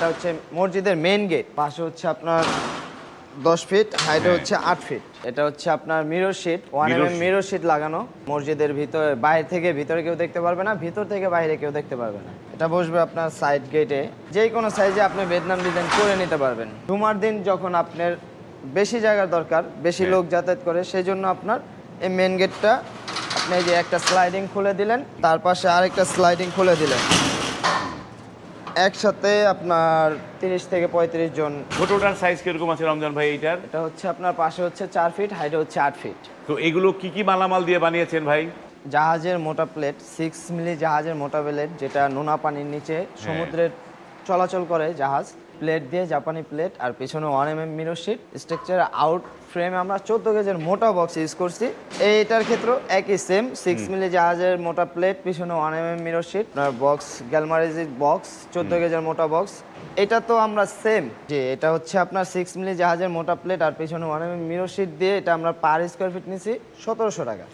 এটা হচ্ছে মসজিদের মেইন গেট পাশে হচ্ছে আপনার দশ ফিট হাইটে হ্যাঁ। হচ্ছে আট ফিট এটা হচ্ছে আপনার mirror sheet one M. Mirror sheet লাগানো মসজিদের ভিতরে বাইরে থেকে ভিতরে কেউ দেখতে পারবে না ভিতর থেকে বাইরে কেউ দেখতে পারবে না এটা বসবে আপনার সাইড গেটে যে কোনো সাইজে আপনি বেদনাম ডিজাইন করে নিতে পারবেন জুমার দিন যখন আপনার বেশি জায়গার দরকার বেশি হ্যাঁ। লোক যাতায়াত করে সেই জন্য আপনার এই মেন গেটটা আপনি যে একটা স্লাইডিং খুলে দিলেন তার পাশে আরেকটা স্লাইডিং খুলে দিলেন একসাথে আপনার তিরিশ থেকে পঁয়ত্রিশ জন। ছোটটার সাইজ কীরকম আছে রমজান ভাই এইটার? এটা হচ্ছে আপনার পাশে হচ্ছে চার ফিট হাইটে হচ্ছে আট ফিট তো এগুলো কি কি মালামাল দিয়ে বানিয়েছেন ভাই? জাহাজের মোটা প্লেট সিক্স মিলি জাহাজের মোটা প্লেট যেটা নোনা পানির নিচে সমুদ্রের চলাচল করে জাহাজ প্লেট দিয়ে জাপানি প্লেট আর পিছনে one M M mirror sheet structure out ফ্রেমে আমরা চোদ্দ গেজের মোটা বক্স ইউজ করছি। এইটার ক্ষেত্রেও একই সেম সিক্স মিলি জাহাজের মোটা প্লেট পিছনে one M M mirror sheet box গ্যালমারেজির box চোদ্দ গেজের মোটা বক্স এটা তো আমরা সেম যে এটা হচ্ছে আপনার সিক্স মিলি জাহাজের মোটা প্লেট আর পিছনে one M M mirror sheet দিয়ে এটা আমরা পার স্কোয়ার ফিট নিছি সতেরোশো টাকা।